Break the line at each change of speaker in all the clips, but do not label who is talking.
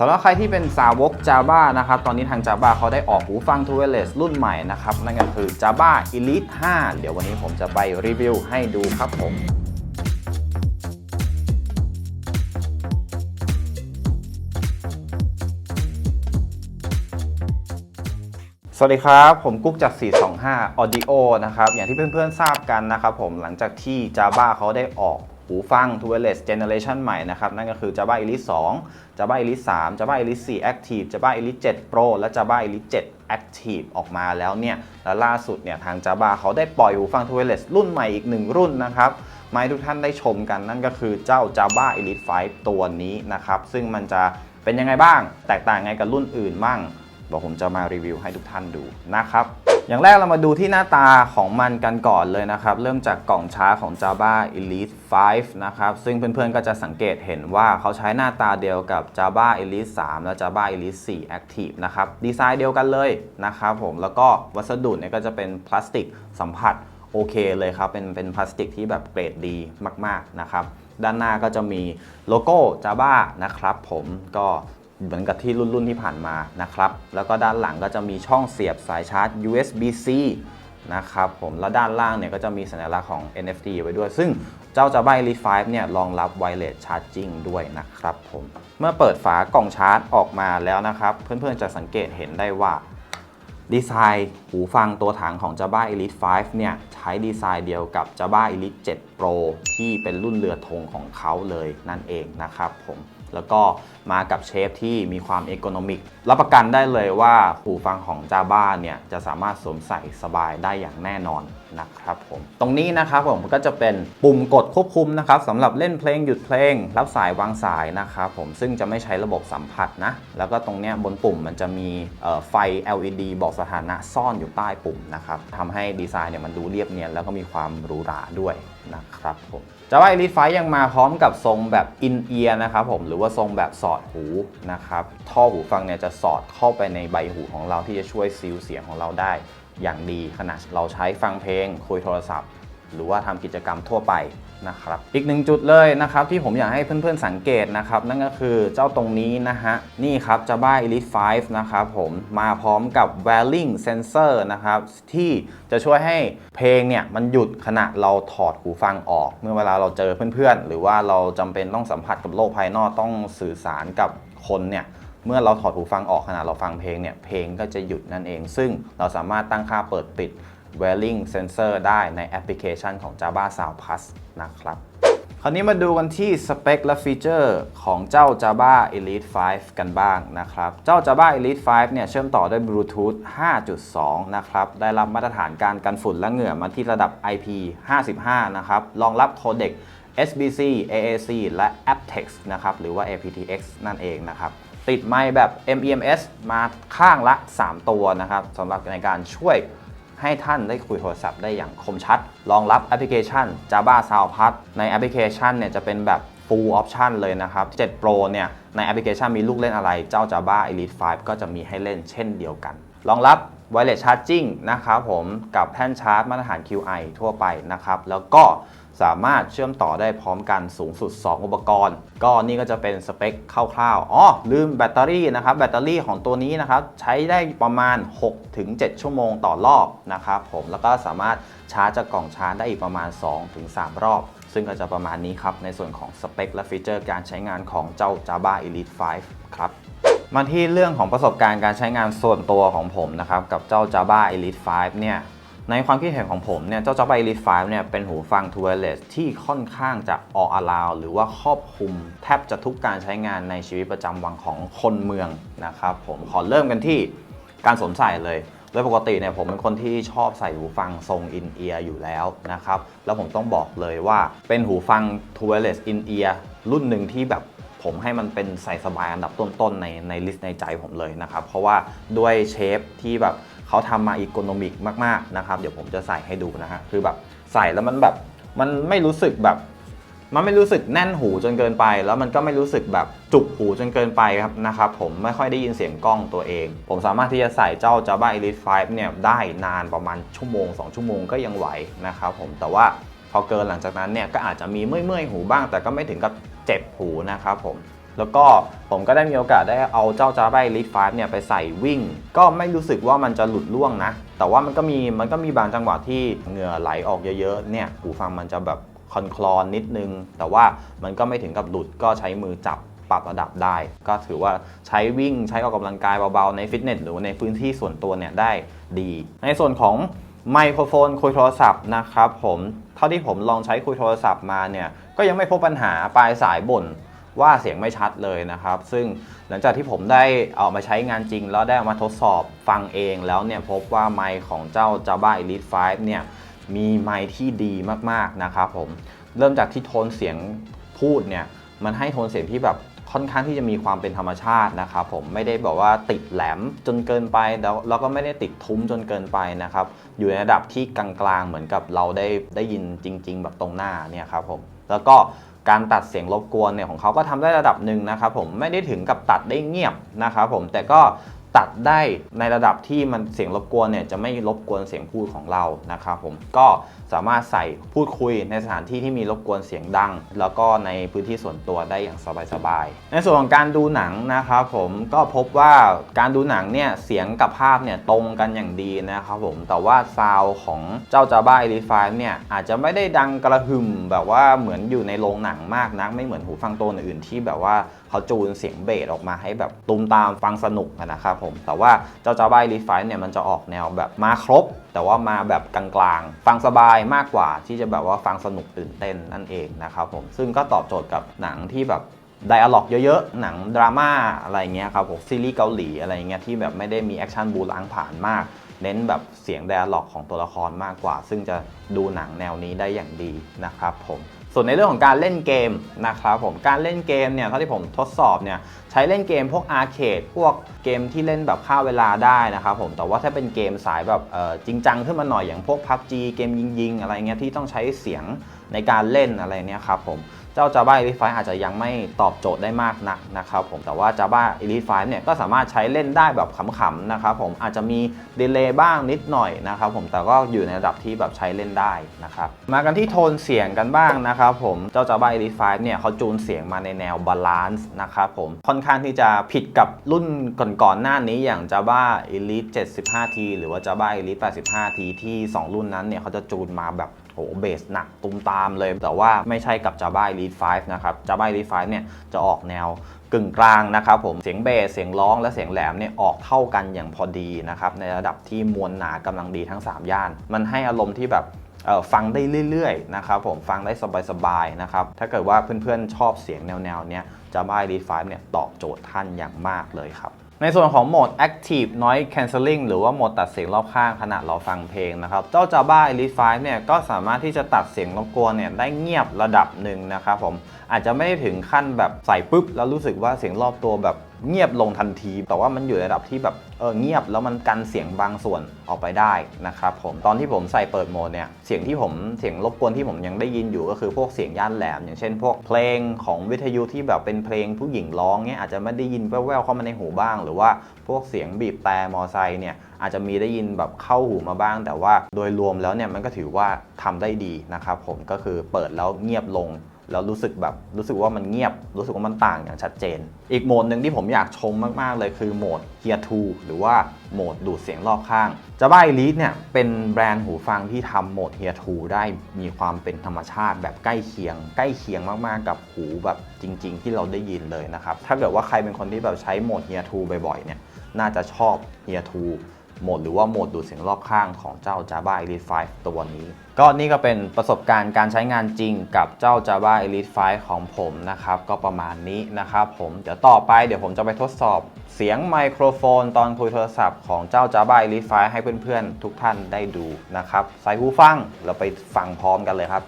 สำหรับใครที่เป็นสาวก Java นะครับ ตอนนี้ทาง Java เขาได้ออกหูฟัง t w i r e l e s s รุ่นใหม่นะครับ นั่นก็คือ Java Elite 5 เดี๋ยววันนี้ผมจะไปรีวิวให้ดูครับผมสวัสดีครับ ผมกุ๊กจาก 425 Audio นะครับ อย่างที่เพื่อนๆ ทราบกันนะครับผมหลังจากที่ Java เขาได้ออก หูฟัง t w i r e l e s s Generation ใหม่นะครับ นั่นก็คือ Java Elite 2 Java Elite 3 Java Elite 4 Active Java Elite 7 Pro และ Java Elite 7 Active ออกมาแล้วเนี่ย และล่าสุดเนี่ยทาง Java เขาได้ปล่อยหูฟัง t w i r e l e s s รุ่นใหม่อีกหนึ่งรุ่นนะครับมาให้ทุกท่านได้ชมกันนั่นก็คือเจ้า Java Elite 5 ตัวนี้นะครับ ซึ่งมันจะเป็นยังไงบ้าง แตกต่างไงกับรุ่นอื่นมั่งเดี๋ยวผมจะมารีวิวให้ทุกท่านดูนะครับ อย่างแรกเรามาดูที่หน้าตาของมันกันก่อนเลยนะครับ เริ่มจากกล่องช้าของ Java Elite 5 นะครับ ซึ่งเพื่อนๆก็จะสังเกตเห็นว่าเขาใช้หน้าตาเดียวกับ Java Elite 3 และ Java Elite 4 Active นะครับ ดีไซน์เดียวกันเลยนะครับผมแล้วก็วัสดุเนี่ยก็จะเป็นพลาสติกสัมผัสโอเคเลยครับ เป็นเป็นพลาสติกที่แบบเกรดดีมาก ๆ นะครับ ด้านหน้าก็จะมีโลโก้ Java นะครับผมก็ เหมือนกับที่รุ่นรุ่นที่ผ่านมานะครับ แล้วก็ด้านหลังก็จะมีช่องเสียบสายชาร์จ USB-C นะครับผม แล้วด้านล่างเนี่ยก็จะมีสัญลักษณ์ของ NFT ไว้ด้วย ซึ่งเจ้า Java Elite 5เนี่ยรองรับ Wireless Charging ด้วยนะครับผม เมื่อเปิดฝากล่องชาร์จออกมาแล้วนะครับ เพื่อนๆจะสังเกตเห็นได้ว่าดีไซน์หูฟังตัวถังของ Java Elite 5 เนี่ย ใช้ดีไซน์เดียวกับ Java Elite 7 Pro ที่เป็นรุ่นเรือธงของเขาเลยนั่นเองนะครับผม แล้วก็มากับเชฟที่มีความเอ o n นมิกรับประกันได้เลยว่าหูฟังของ Java เนี่ยจะสามารถสวมใส่สบายได้อย่างแน่นอนนะครับผม ตรงนี้นะครับผมก็จะเป็นปุ่มกดควบคุมนะครับสำหรับเล่นเพลงหยุดเพลง รับสายวางสายนะครับผมซึ่งจะไม่ใช้ระบบสัมผัสนะ แล้วก็ตรงเนี้ยบนปุ่มมันจะมีไฟ LED บอกสถานะซ่อนอยู่ใต้ปุ่มนะครับทำให้ดีไซน์เนี่ยมันดูเรียบเนียนแล้วก็มีความหรูหราด้วยนะครับผม แต่ว่า Elite 5ยังมาพร้อมกับทรงแบบ in ear นะครับผมหรือว่าทรงแบบสอดหูนะครับท่อหูฟังเนี่ยจะสอดเข้าไปในใบหูของเราที่จะช่วยซีลเสียงของเราได้อย่างดีขณะเราใช้ฟังเพลงคุยโทรศัพท์ หรือว่าทำกิจกรรมทั่วไปนะครับ อีกหนึ่งจุดเลยนะครับที่ผมอยากให้เพื่อนๆสังเกตนะครับ นั่นก็คือเจ้าตรงนี้นะฮะ นี่ครับ Java Elite 5 นะครับผมมาพร้อมกับ Wearing Sensor นะครับ ที่จะช่วยให้เพลงเนี่ย มันหยุดขณะเราถอดหูฟังออก เมื่อเวลาเราเจอเพื่อนๆ หรือว่าเราจำเป็นต้องสัมผัสกับโลกภายนอกต้องสื่อสารกับคนเนี่ยเมื่อเราถอดหูฟังออกขณะเราฟังเพลงเนี่ยเพลงก็จะหยุดนั่นเอง ซึ่งเราสามารถตั้งค่าเปิดปิด Wearing Sensor ได้ในแอปพลิเคชันของ Java Sound Plus นะครับ คราวนี้มาดูกันที่สเปคและฟีเจอร์ของเจ้า Java Elite 5 กันบ้างนะครับ เจ้า Java Elite 5 เนี่ยเชื่อมต่อด้วย Bluetooth 5.2 นะครับ ได้รับมาตรฐานการกันฝุ่นและเหงื่อมาที่ระดับ IP 55 นะครับ รองรับโคเด็ก SBC AAC และ aptX นะครับ หรือว่า aptX นั่นเองนะครับ ติดไมค์แบบ MEMS มาข้างละ 3 ตัวนะครับสำหรับในการช่วย ให้ท่านได้คุยโทรศัพท์ได้อย่างคมชัด รองรับแอปพลิเคชัน Java Soundpad ในแอปพลิเคชันเนี่ยจะเป็นแบบ full option เลยนะครับ 7 Pro เนี่ยในแอปพลิเคชันมีลูกเล่นอะไร เจ้า Java Elite 5 ก็จะมีให้เล่นเช่นเดียวกัน รองรับ Wireless Charging นะครับผมกับแท่นชาร์จมาตรฐาน QI ทั่วไปนะครับ แล้วก็ สามารถเชื่อมต่อได้พร้อมกันสูงสุด 2 อุปกรณ์ ก็นี่ก็จะเป็นสเปคคร่าวๆอ๋อลืมแบตเตอรี่นะครับ แบตเตอรี่ของตัวนี้นะครับ ใช้ได้ประมาณ 6-7 ชั่วโมงต่อรอบนะครับผมแล้วก็สามารถชาร์จจากกล่องชาร์จได้อีกประมาณ 2-3 รอบ ซึ่งก็จะประมาณนี้ครับ ในส่วนของสเปคและฟีเจอร์การใช้งานของเจ้า Java Elite 5 ครับมาที่เรื่องของประสบการณ์การใช้งานส่วนตัวของผมนะครับ กับเจ้า Java Elite 5 เนี่ย ในความคิดเห็นของผมเนี่ยเจ้า Java Elite เนี่ยเป็นหูฟัง wireless ที่ค่อนข้างจะ all around หรือว่าครอบคลุมแทบจะทุกการใช้งานในชีวิตประจำวันของคนเมืองนะครับผมขอเริ่มกันที่การสวมใส่เลยโดยปกติเนี่ยผมเป็นคนที่ชอบใส่หูฟังทรง in ear อยู่แล้วนะครับ แล้วผมต้องบอกเลยว่าเป็นหูฟัง wireless in ear รุ่นหนึ่งที่แบบผมให้มันเป็นใส่สบายอันดับต้นๆในในลิสต์ในใจผมเลยนะครับ เพราะว่าด้วยเชฟที่แบบ เขาทำมาอีโคโนมิกมากๆนะครับ เดี๋ยวผมจะใส่ให้ดูนะฮะคือแบบใส่แล้วมันแบบมันไม่รู้สึกแบบ มันไม่รู้สึกแน่นหูจนเกินไป แล้วมันก็ไม่รู้สึกแบบจุกหูจนเกินไปครับนะครับผมไม่ค่อยได้ยินเสียงกล้องตัวเอง ผมสามารถที่จะใส่เจ้า Java Elite 5 เนี่ยได้นานประมาณชั่วโมง 2 ชั่วโมงก็ยังไหวนะครับผมแต่ว่าพอเกินหลังจากนั้นเนี่ยก็อาจจะมีเมื่อยๆหูบ้าง แต่ก็ไม่ถึงกับเจ็บหูนะครับผม แล้วก็ผมก็ได้มีโอกาสได้เอาเจ้า Java Elite 5เนี่ยไปใส่วิ่ง ก็ไม่รู้สึกว่ามันจะหลุดล่วงนะ แต่ว่ามันก็มีมันก็มีบางจังหวะที่เหงื่อไหลออกเยอะๆเนี่ยหูฟังมันจะแบบคอนคลอนนิดนึง แต่ว่ามันก็ไม่ถึงกับหลุดก็ใช้มือจับปรับระดับได้ ก็ถือว่าใช้วิ่งใช้ออกกำลังกายเบาๆในฟิตเนสหรือในพื้นที่ส่วนตัวเนี่ยได้ดี ในส่วนของไมโครโฟนคุยโทรศัพท์นะครับผมเท่าที่ผมลองใช้คุยโทรศัพท์มาเนี่ยก็ยังไม่พบปัญหาปลายสายบ่น ว่าเสียงไม่ชัดเลยนะครับ ซึ่งหลังจากที่ผมได้เอามาใช้งานจริง แล้วได้ามาทดสอบฟังเองแล้วเนี่ยพบว่าไมค์ของเจ้า Java Elite 5 เนี่ยมีไมค์ที่ดีมากๆนะครับผมเริ่มจากที่โทนเสียงพูดเนี่ยมันให้โทนเสียงที่แบบค่อนข้างที่จะมีความเป็นธรรมชาตินะครับผมไม่ได้แบบว่าติดแหลมจนเกินไปแล้วแล้วก็ไม่ได้ติดทุ้มจนเกินไปนะครับอยู่ในระดับที่กลางๆเหมือนกับเราได้ได้ยินจริง ๆ แบบตรงหน้าเนี่ยครับผมแล้วก็ การตัดเสียงรบกวนเนี่ยของเขาก็ทำได้ระดับหนึ่งนะครับผมไม่ได้ถึงกับตัดได้เงียบนะครับผมแต่ก็ ตัดได้ในระดับที่มันเสียงรบกวนเนี่ยจะไม่รบกวนเสียงพูดของเรานะครับผมก็สามารถใส่พูดคุยในสถานที่ที่มีรบกวนเสียงดัง แล้วก็ในพื้นที่ส่วนตัวได้อย่างสบายๆในส่วนของการดูหนังนะครับผมก็พบว่าการดูหนังเนี่ยเสียงกับภาพเนี่ยตรงกันอย่างดีนะครับผมแต่ว่าซาวของเจ้า Java Elite 5เนี่ยอาจจะไม่ได้ดังกระหึ่มแบบว่าเหมือนอยู่ในโรงหนังมากนักไม่เหมือนหูฟังตัวอื่นที่แบบว่า เขาจูนเสียงเบสออกมาให้แบบตุ้มตามฟังสนุกนะครับผม แต่ว่าเจ้า Java Elite 5เนี่ยมันจะออกแนวแบบมาครบ แต่ว่ามาแบบกลางๆ ฟังสบายมากกว่าที่จะแบบว่าฟังสนุกตื่นเต้นนั่นเองนะครับผม ซึ่งก็ตอบโจทย์กับหนังที่แบบไดอะล็อกเยอะๆ หนังดราม่าอะไรเงี้ยครับผมซีรีส์เกาหลีอะไรเงี้ยที่แบบไม่ได้มีแอคชั่นบูล้างผ่านมาก เน้นแบบเสียงไดอะล็อกของตัวละครมากกว่า ซึ่งจะดูหนังแนวนี้ได้อย่างดีนะครับผม ส่วนในเรื่องของการเล่นเกมนะครับผมการเล่นเกมเนี่ยเท่าที่ผมทดสอบเนี่ยใช้เล่นเกมพวกอาร์เคดพวกเกมที่เล่นแบบฆ่าเวลาได้นะครับผมแต่ว่าถ้าเป็นเกมสายแบบจริงจังขึ้นมาหน่อยอย่างพวก PUBG เกมยิงๆ อะไรเงี้ยที่ต้องใช้เสียงในการเล่นอะไรเนี่ยครับผม เจ้า Java Elite 5อาจจะยังไม่ตอบโจทย์ได้มากนักนะครับผมแต่ว่า Java Elite 5เนี่ยก็สามารถใช้เล่นได้แบบขำๆนะครับผมอาจจะมีดีเลย์บ้างนิดหน่อยนะครับผมแต่ก็อยู่ในระดับที่แบบใช้เล่นได้นะครับมากันที่โทนเสียงกันบ้างนะครับผมเจ้า Java Elite 5เนี่ยเขาจูนเสียงมาในแนวบาลานซ์นะครับผมค่อนข้างที่จะผิดกับรุ่นก่อนๆหน้านี้อย่าง Java Elite 75T หรือว่า Java Elite 85T ที่ 2 รุ่นนั้นเนี่ยเขาจะจูนมาแบบ โหเบสหนักตุ้มตามเลย แต่ว่าไม่ใช่กับ Java Elite 5 นะครับ Java Elite 5 เนี่ยจะออกแนวกึ่งกลางนะครับผมเสียงเบสเสียงร้องและเสียงแหลมเนี่ยออกเท่ากันอย่างพอดีนะครับในระดับที่มวลหนากำลังดีทั้ง 3 ย่าน มันให้อารมณ์ที่แบบฟังได้เรื่อยๆนะครับผมฟังได้สบายๆนะครับถ้าเกิดว่าเพื่อนๆชอบเสียงแนวๆเนี้ย Java Elite 5 เนี่ยตอบโจทย์ท่านอย่างมากเลยครับ ในส่วนของโหมด Active Noise Cancelling หรือว่าโหมดตัดเสียงรอบข้างขณะเราฟังเพลงนะครับ เจ้า Java Elite 5เนี่ยก็สามารถที่จะตัดเสียงรบกวนเนี่ยได้เงียบระดับหนึ่งนะครับผมอาจจะไม่ได้ถึงขั้นแบบใส่ปุ๊บ แล้วรู้สึกว่าเสียงรอบตัวแบบ เงียบลงทันที แต่ว่ามันอยู่ในระดับที่แบบเออเงียบแล้วมันกันเสียงบางส่วนออกไปได้นะครับผมตอนที่ผมใส่เปิดโหมดเนี่ยเสียงที่ผมเสียงรบกวนที่ผมยังได้ยินอยู่ก็คือพวกเสียงย่านแหลม อย่างเช่น พวกเพลงของวิทยุที่แบบเป็นเพลงผู้หญิงร้องเนี่ยอาจจะไม่ได้ยินแว่วๆเข้ามาในหูบ้าง หรือว่าพวกเสียงบีบแต่มอไซค์เนี่ยอาจจะมีได้ยินแบบเข้าหูมาบ้าง แต่ว่าโดยรวมแล้วเนี่ยมันก็ถือว่าทำได้ดีนะครับผมก็คือเปิดแล้วเงียบลง แล้วรู้สึกแบบรู้สึกว่ามันเงียบ รู้สึกว่ามันต่างอย่างชัดเจน อีกโหมดหนึ่งที่ผมอยากชมมาก ๆ เลยคือโหมด Hear to หรือว่าโหมดดูดเสียงรอบข้าง Java Elite เนี่ยเป็นแบรนด์หูฟังที่ทำโหมด Hear to ได้มีความเป็นธรรมชาติแบบใกล้เคียง ใกล้เคียงมากๆกับหูแบบจริง ๆ ที่เราได้ยินเลยนะครับถ้าเกิดว่าใครเป็นคนที่แบบใช้โหมด Hear to บ่อยๆเนี่ยน่าจะชอบ Hear to โหมดหรือว่าโหมดดูดเสียงรอบข้างของเจ้า Java Elite 5 ตัวนี้ ก็นี่ก็เป็นประสบการณ์การใช้งานจริงกับเจ้า Java Elite 5 ของผมนะครับ ก็ประมาณนี้นะครับผม เดี๋ยวต่อไปเดี๋ยวผมจะไปทดสอบเสียงไมโครโฟน ตอนคุยโทรศัพท์ของเจ้า Java Elite 5 ให้เพื่อนๆ ทุกท่านได้ดูนะครับ ใส่หูฟังเราไปฟังพร้อมกันเลยครับ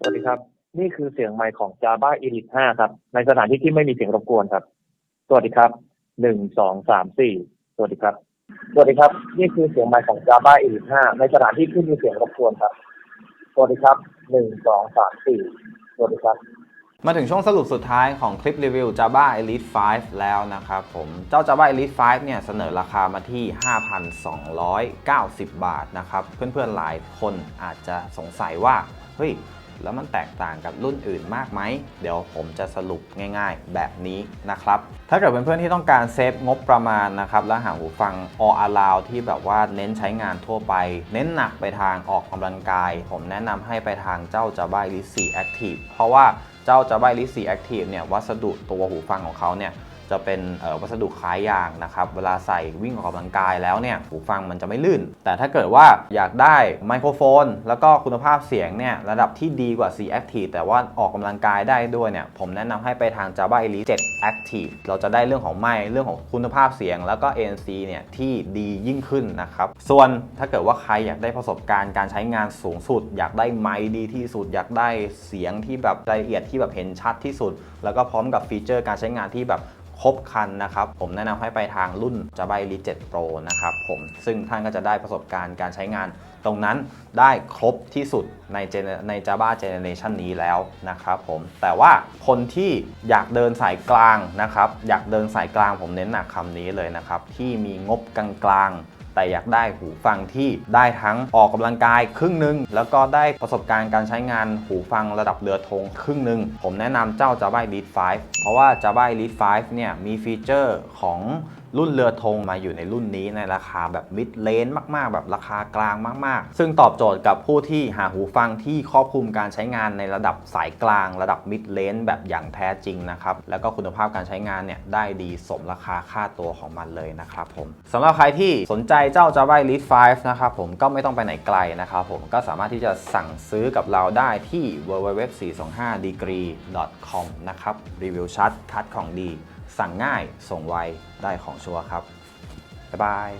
สวัสดีครับ นี่คือเสียงไมค์ของ Java Elite 5 ครับ ในสถานที่ที่ไม่มีเสียงรบกวนครับ สวัสดีครับ หนึ่ง สอง สาม สี่ สวัสดีครับ สวัสดีครับ นี่คือเสียงไมค์ของ Java Elite 5 ในสถานที่ที่มีเสียงรบกวนครับ สวัสดีครับ หนึ่ง สอง สาม สี่ สวัสดีครับ
มาถึงช่วงสรุปสุดท้ายของคลิปรีวิว Java Elite 5 แล้วนะครับผม เจ้า Java Elite 5 เนี่ยเสนอราคามาที่ 5,290 บาทนะครับ เพื่อนๆหลายคนอาจจะสงสัยว่า เฮ้ย แล้วมันแตกต่างกับรุ่นอื่นมากไหม เดี๋ยวผมจะสรุปง่าย ๆ แบบนี้นะครับ ถ้าเกิดเพื่อนๆที่ต้องการเซฟงบประมาณนะครับ และหาหูฟัง all around ที่แบบว่าเน้นใช้งานทั่วไป เน้นหนักไปทางออกกำลังกาย ผมแนะนำให้ไปทางเจ้า Java Elite 4 Active เพราะว่าเจ้า Java Elite 4 Active เนี่ยวัสดุตัวหูฟังของเขาเนี่ย จะเป็นวัสดุคล้ายยางนะครับ เวลาใส่วิ่งออกกำลังกายแล้วเนี่ยหูฟังมันจะไม่ลื่น แต่ถ้าเกิดว่าอยากได้ไมโครโฟน แล้วก็คุณภาพเสียงเนี่ยระดับที่ดีกว่า C Active แต่ว่าออกกำลังกายได้ด้วยเนี่ยผมแนะนำให้ไปทาง Java Elite 7 Active เราจะได้เรื่องของไมค์เรื่องของคุณภาพเสียง แล้วก็ ANC เนี่ยที่ดียิ่งขึ้นนะครับส่วนถ้าเกิดว่าใครอยากได้ประสบการณ์การใช้งานสูงสุด อยากได้ไมค์ดีที่สุด อยากได้เสียงที่แบบละเอียดที่แบบเห็นชัดที่สุด แล้วก็พร้อมกับฟีเจอร์การใช้งานที่แบบ ครบคันนะครับ ผมแนะนำให้ไปทางรุ่น Java Elite 7 Pro นะครับผมซึ่งท่านก็จะได้ประสบการณ์การใช้งาน ตรงนั้นได้ครบที่สุดในใน Java Generation นี้แล้วนะครับผมแต่ว่าคนที่อยากเดินสายกลางนะครับ อยากเดินสายกลางผมเน้นหนักคำนี้เลยนะครับ ที่มีงบกลางๆ แต่อยากได้หูฟังที่ได้ทั้งออกกำลังกายครึ่งหนึ่งแล้วก็ได้ประสบการณ์การใช้งานหูฟังระดับเรือธงครึ่งหนึ่งผมแนะนำเจ้า Java Elite 5 เพราะว่า Java Elite 5 เนี่ยมีฟีเจอร์ของ รุ่นเรือธงมาอยู่ในรุ่นนี้ในราคาแบบมิดเลนมาก ๆ แบบราคากลางมาก ๆ ซึ่งตอบโจทย์กับผู้ที่หาหูฟังที่ครอบคลุมการใช้งานในระดับสายกลาง ระดับมิดเลนแบบอย่างแท้จริงนะครับ แล้วก็คุณภาพการใช้งานเนี่ยได้ดีสมราคาค่าตัวของมันเลยนะครับผมสำหรับใครที่สนใจเจ้า Java Elite 5 นะครับผมก็ไม่ต้องไปไหนไกลนะครับผมก็สามารถที่จะสั่งซื้อกับเราได้ที่ www.425degree.com นะครับรีวิวชัดคัดของดี สั่งง่ายส่งไวได้ของชัวร์ครับ บ๊ายบาย